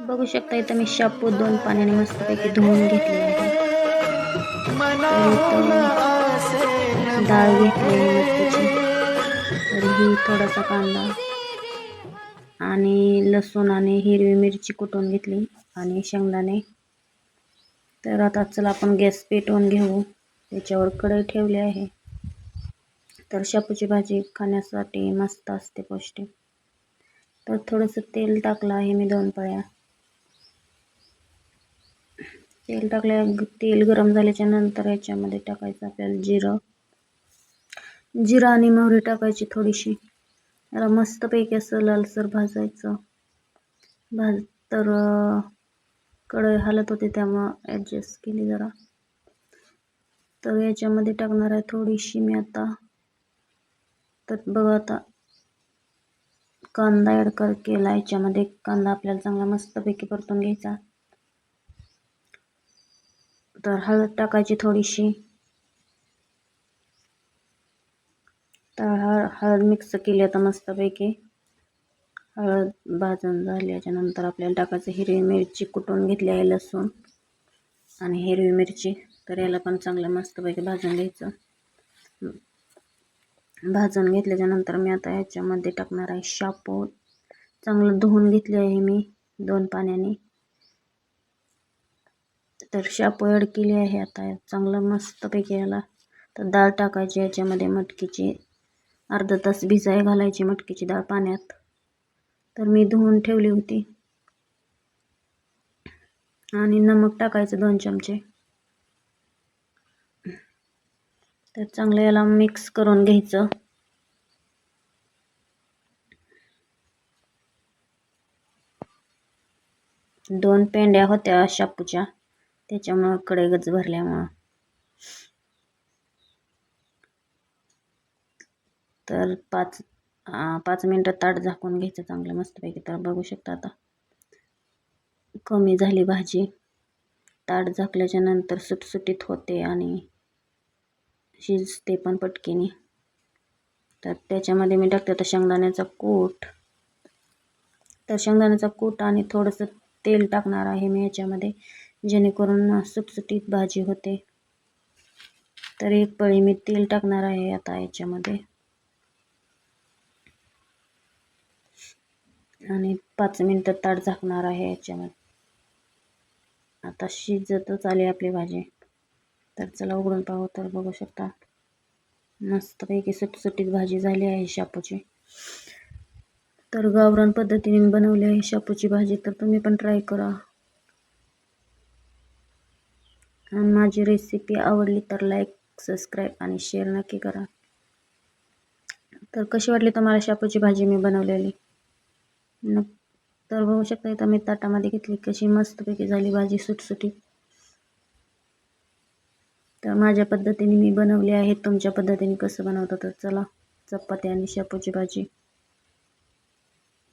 बघू शकता इथं मी शापू दोन पाण्याने मस्तपैकी धुवून घेतले आहे. डाळ घेतली तर ही थोडासा कांदा आणि लसूण आणि हिरवी मिरची कुटून घेतली आणि शेंगदाणे. तर आता चला आपण गॅस पेटवून घेऊ. त्याच्यावर कढई ठेवली आहे. तर शापूची भाजी खाण्यासाठी मस्त असते पौष्टिक. तर थोडंसं तेल टाकलं आहे मी दोन पळ्या. तेल टाकल्या. तेल गरम झाल्याच्यानंतर याच्यामध्ये टाकायचं आपल्याला जिरं. जिरा आणि मोहरी टाकायची थोडीशी. याला मस्तपैकी असं लालसर भाजायचं. भाज तर कढई हालत होते त्यामुळं ॲडजस्ट केली जरा. तर याच्यामध्ये टाकणार आहे थोडीशी मी आता. तर बघा आता कांदा ॲड कर केला याच्यामध्ये. कांदा आपल्याला चांगला मस्तपैकी परतून घ्यायचा. तर हळद टाकायची थोडीशी. तर हळ हळद मिक्स केली आता मस्तपैकी. हळद भाजून झाल्याच्यानंतर आपल्याला टाकायचं हिरवी मिरची कुटून घेतली आहे लसूण आणि हिरवी मिरची. तर याला पण चांगलं मस्तपैकी भाजून घ्यायचं. भाजून घेतल्याच्या नंतर मी आता याच्यामध्ये टाकणार आहे शापू चांगलं धुवून घेतले आहे मी दोन पाण्याने. तर शापू ॲड केली आहे आता. चांगलं मस्तपैकी याला. तर डाळ टाकायची याच्यामध्ये मटकीची. अर्धा तास भिजाय घालायची मटकीची डाळ पाण्यात. तर मी धुवून ठेवली होती. आणि नमक टाकायचं दोन चमचे. तर चांगलं याला मिक्स करून घ्यायचं. दोन पेंड्या होत्या शापूच्या. त्याच्यामुळं कडे गच भरल्यामुळं. तर पाच पाच मिनटं ताट झाकून घ्यायचं चांगलं मस्तपैकी. तर बघू शकता आता कमी झाली भाजी. ताट झाकल्याच्या नंतर सुटसुटीत होते आणि शिजते पण पटकीने. तर त्याच्यामध्ये मी टाकते आता शेंगदाण्याचा कूट. तर शेंगदाण्याचा कूट आणि थोडंसं तेल टाकणार आहे मी याच्यामध्ये. जेणेकरून सुटसुटीत भाजी होते. तर एक पळी मी तेल टाकणार आहे आता याच्यामध्ये. आणि पाच मिनटं ताट झाकणार आहे याच्यामध्ये. आता शिजतच आली आपली भाजी. तर चला उघडून पाहू तर बघू शकता. मस्तपैकी सुटसुटीत भाजी झाली आहे शापूची. तर गावरान पद्धतीने बनवली आहे शापूची भाजी. तर तुम्ही पण ट्राय करा. आणि माझी रेसिपी आवडली तर लाईक सबस्क्राईब आणि शेअर नक्की करा. तर कशी वाटली तुम्हाला शापूची भाजी मी बनवलेली? न तर बघू शकता इथं मी ताटामध्ये घेतली कशी मस्तपैकी झाली भाजी सुटसुटी तर माझ्या पद्धतीने मी बनवली आहे तुमच्या पद्धतीने कसं बनवतं तर चला चपाती आणि शापूची भाजी.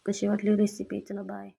कशी वाटली रेसिपी चला बाय